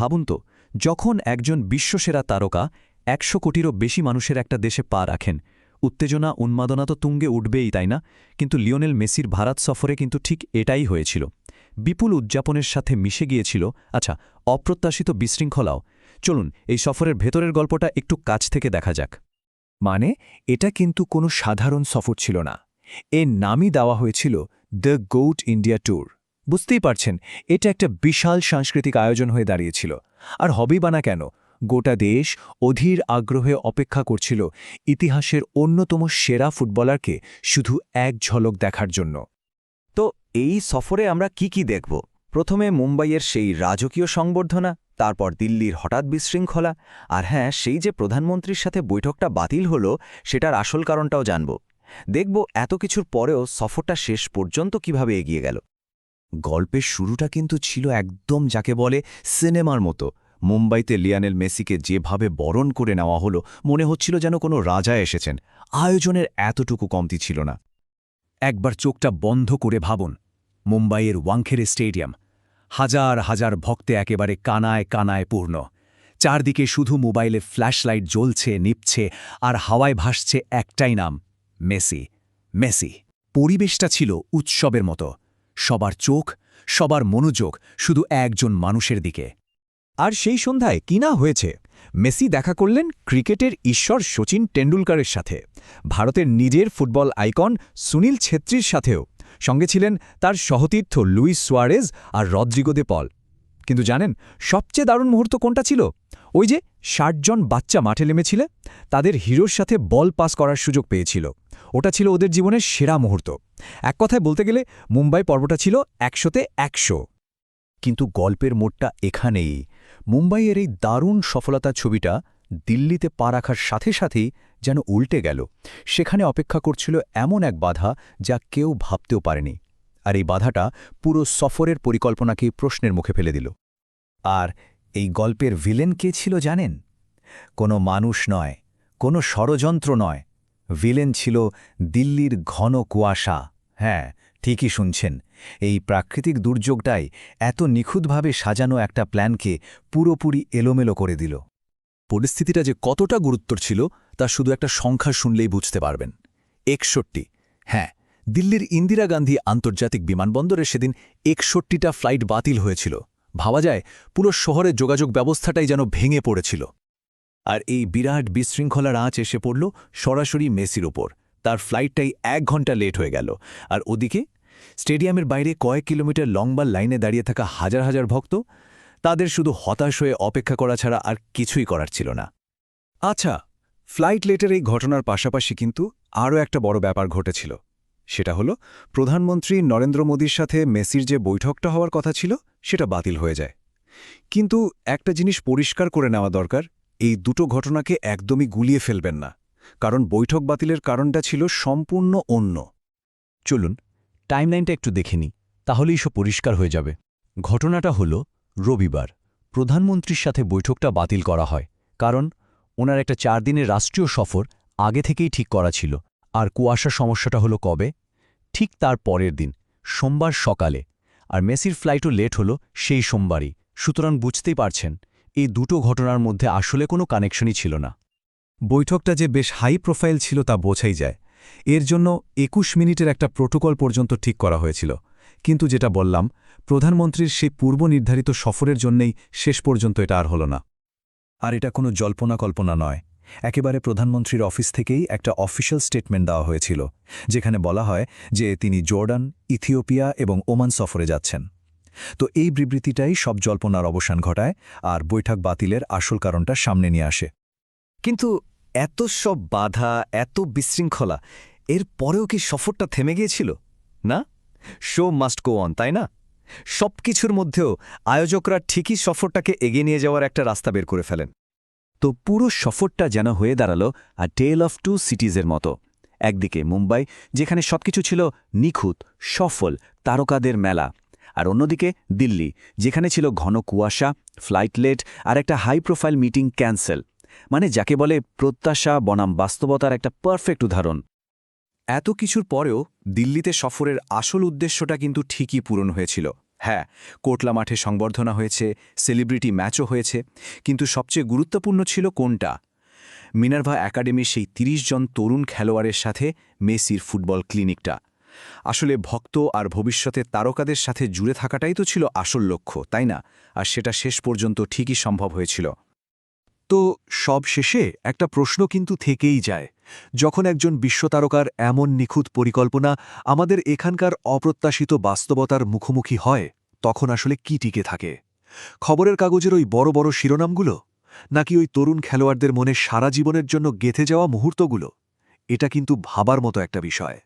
ভাবুন তো, যখন একজন বিশ্বসেরা তারকা একশো কোটিরও বেশি মানুষের একটা দেশে পা রাখেন, উত্তেজনা, উন্মাদনা তো তুঙ্গে উঠবেই, তাই না? কিন্তু লিওনেল মেসির ভারত সফরে কিন্তু ঠিক এটাই হয়েছিল। বিপুল উদযাপনের সাথে মিশে গিয়েছিল আচ্ছা অপ্রত্যাশিত বিশৃঙ্খলাও। চলুন, এই সফরের ভেতরের গল্পটা একটু কাছ থেকে দেখা যাক। মানে এটা কিন্তু কোনো সাধারণ সফর ছিল না। এর নামই দেওয়া হয়েছিল দ্য গোট ইন্ডিয়া ট্যুর। বুঝতেই পারছেন, এটা একটা বিশাল সাংস্কৃতিক আয়োজন হয়ে দাঁড়িয়েছিল। আর হবেই বা না কেন, গোটা দেশ অধীর আগ্রহে অপেক্ষা করছিল ইতিহাসের অন্যতম সেরা ফুটবলারকে শুধু এক ঝলক দেখার জন্য। তো এই সফরে আমরা কি কি দেখব? প্রথমে মুম্বাইয়ের সেই রাজকীয় সংবর্ধনা, তারপর দিল্লির হঠাৎ বিশৃঙ্খলা, আর হ্যাঁ সেই যে প্রধানমন্ত্রীর সাথে বৈঠকটা বাতিল হলো, সেটার আসল কারণটাও জানব। দেখব এত কিছুর পরেও সফরটা শেষ পর্যন্ত কীভাবে এগিয়ে গেল। গল্পের শুরুটা কিন্তু ছিল একদম যাকে বলে সিনেমার মতো। মুম্বাইতে লিয়ানেল মেসিকে যেভাবে বরণ করে নেওয়া হলো, মনে হচ্ছিল যেন কোনো রাজা এসেছেন। আয়োজনের এতটুকু কমতি ছিল না। একবার চোখটা বন্ধ করে ভাবুন, মুম্বাইয়ের ওয়াংখেড়ে স্টেডিয়াম। হাজার হাজার ভক্তে একেবারে কানায় কানায় পূর্ণ। চারদিকে শুধু মোবাইলে ফ্ল্যাশলাইট জ্বলছে, নিপছে, আর হাওয়ায় ভাসছে একটাই নাম, মেসি। মেসি। পরিবেশটা ছিল উৎসবের মতো। সবার চোখ, সবার মনোযোগ শুধু একজন মানুষের দিকে। আর সেই সন্ধ্যায় কিনা হয়েছে? মেসি দেখা করলেন ক্রিকেটের ঈশ্বর শচীন টেন্ডুলকারের সাথে। ভারতের নিজের ফুটবল আইকন সুনীল ছেত্রীর সাথেও। সঙ্গে ছিলেন তার সহতীর্থ লুইস সোয়ারেজ আর রদ্রিগো দে পল। কিন্তু জানেন, সবচেয়ে দারুণ মুহূর্ত কোনটা ছিল? ওই যে ষাটজন বাচ্চা মাঠে নেমেছিলে, তাদের হিরোর সাথে বল পাস করার সুযোগ পেয়েছিল। ওটা ছিল ওদের জীবনের সেরা মুহূর্ত। এক কথায় বলতে গেলে, মুম্বাই পর্বটা ছিল একশোতে একশো। কিন্তু গল্পের মোড়টা এখানেই। মুম্বাইয়ের এই দারুণ সফলতার ছবিটা দিল্লিতে পা রাখার সাথে সাথেই যেন উল্টে গেল। সেখানে অপেক্ষা করছিল এমন এক বাধা যা কেউ ভাবতেও পারেনি। আর এই বাধাটা পুরো সফরের পরিকল্পনাকেই প্রশ্নের মুখে ফেলে দিল। আর এই গল্পের ভিলেন কে ছিল জানেন? কোনো মানুষ নয়, কোনো ষড়যন্ত্র নয়। ভিলেন ছিল দিল্লির ঘন কুয়াশা। হ্যাঁ ঠিকই শুনছেন, এই প্রাকৃতিক দুর্যোগটাই এত নিখুঁতভাবে সাজানো একটা প্ল্যানকে পুরোপুরি এলোমেলো করে দিল। পরিস্থিতিটা যে কতটা গুরুত্বর ছিল তা শুধু একটা সংখ্যা শুনলেই বুঝতে পারবেন। একষট্টি হ্যাঁ দিল্লির ইন্দিরা গান্ধী আন্তর্জাতিক বিমানবন্দরে সেদিন একষট্টিটা ফ্লাইট বাতিল হয়েছিল। ভাবা যায়, পুরো শহরের যোগাযোগ ব্যবস্থাটাই যেন ভেঙে পড়েছিল। আর এই বিরাট বিশৃঙ্খলার আঁচ এসে পড়ল সরাসরি মেসির ওপর। তার ফ্লাইটটাই এক ঘণ্টা লেট হয়ে গেল। আর ওদিকে, স্টেডিয়ামের বাইরে কয়েক কিলোমিটার লম্বা লাইনে দাঁড়িয়ে থাকা হাজার হাজার ভক্ত, তাদের শুধু হতাশ হয়ে অপেক্ষা করা ছাড়া আর কিছুই করার ছিল না। আচ্ছা ফ্লাইট লেটের এই ঘটনার পাশাপাশি কিন্তু আরও একটা বড় ব্যাপার ঘটেছিল। সেটা হলো, প্রধানমন্ত্রী নরেন্দ্র মোদীর সাথে মেসির যে বৈঠকটা হওয়ার কথা ছিল, সেটা বাতিল হয়ে যায়। কিন্তু একটা জিনিস পরিষ্কার করে নেওয়া দরকার, এই দুটো ঘটনাকে একদমই গুলিয়ে ফেলবেন না, কারণ বৈঠক বাতিলের কারণটা ছিল সম্পূর্ণ অন্য। চলুন, টাইমলাইনটা একটু দেখে নিই, তাহলেই সব পরিষ্কার হয়ে যাবে। ঘটনাটা হল, রবিবার, প্রধানমন্ত্রীর সাথে বৈঠকটা বাতিল করা হয়, কারণ ওনার একটা চার দিনের রাষ্ট্রীয় সফর আগে থেকেই ঠিক করা ছিল। আর কুয়াশা সমস্যাটা হলো কবে? ঠিক তার পরের দিন, সোমবার সকালে। আর মেসির ফ্লাইটও লেট হলো সেই সোমবারই। সুতরাং বুঝতেই পারছেন, এই দুটো ঘটনার মধ্যে আসলে কোনো কানেকশনই ছিল না। বৈঠকটা যে বেশ হাই প্রোফাইল ছিল তা বোঝাই যায়। এর জন্য একুশ মিনিটের একটা প্রোটোকল পর্যন্ত ঠিক করা হয়েছিল। কিন্তু যেটা বললাম, প্রধানমন্ত্রীর সেই পূর্ব নির্ধারিত সফরের জন্যেই শেষ পর্যন্ত এটা আর হল না। আর এটা কোনো জল্পনা কল্পনা নয়। একেবারে প্রধানমন্ত্রীর অফিস থেকেই একটা অফিসিয়াল স্টেটমেন্ট দেওয়া হয়েছিল, যেখানে বলা হয় যে তিনি জর্ডান, ইথিওপিয়া এবং ওমান সফরে যাচ্ছেন। তো এই বিবৃতিটাই সব জল্পনার অবসান ঘটায় আর বৈঠক বাতিলের আসল কারণটা সামনে নিয়ে আসে। কিন্তু এত সব বাধা, এত বিশৃঙ্খলা, এর পরেও কি সফরটা থেমে গিয়েছিল? না? শো মাস্ট গো অন, তাই না? সব কিছুর মধ্যেও আয়োজকরা ঠিকই সফরটাকে এগিয়ে নিয়ে যাওয়ার একটা রাস্তা বের করে ফেলেন। তো পুরো সফরটা যেন হয়ে দাঁড়াল আর টেল অফ টু সিটিজের মতো। একদিকে মুম্বাই, যেখানে সবকিছু ছিল নিখুঁত, সফল, তারকাদের মেলা। আর অন্যদিকে দিল্লি, যেখানে ছিল ঘন কুয়াশা, ফ্লাইট লেট আর একটা হাই প্রোফাইল মিটিং ক্যান্সেল। মানে যাকে বলে প্রত্যাশা, বনাম বাস্তবতার একটা পারফেক্ট উদাহরণ। এত কিছুর পরেও দিল্লিতে সফরের আসল উদ্দেশ্যটা কিন্তু ঠিকই পূরণ হয়েছিল। হ্যাঁ কোটলা মাঠে সংবর্ধনা হয়েছে সেলিব্রিটি ম্যাচও হয়েছে, কিন্তু সবচেয়ে গুরুত্বপূর্ণ ছিল কোনটা? মিনার্ভা একাডেমির সেই ৩০ জন তরুণ খেলোয়াড়ের সাথে মেসির ফুটবল ক্লিনিকটা। আসলে ভক্ত আর ভবিষ্যতের তারকাদের সাথে জুড়ে থাকাটাই তো ছিল আসল লক্ষ্য, তাই না? আর সেটা শেষ পর্যন্ত ঠিকই সম্ভব হয়েছিল। তো সব শেষে একটা প্রশ্ন কিন্তু থেকেই যায় যখন একজন বিশ্বতারকার এমন নিখুঁত পরিকল্পনা আমাদের এখানকার অপ্রত্যাশিত বাস্তবতার মুখোমুখি হয়, তখন আসলে কি টিকে থাকে? খবরের কাগজের ওই বড় বড় শিরোনামগুলো? নাকি ওই তরুণ খেলোয়াড়দের মনে সারা জীবনের জন্য গেথে যাওয়া মুহূর্তগুলো? এটা কিন্তু ভাবার মতো একটা বিষয়।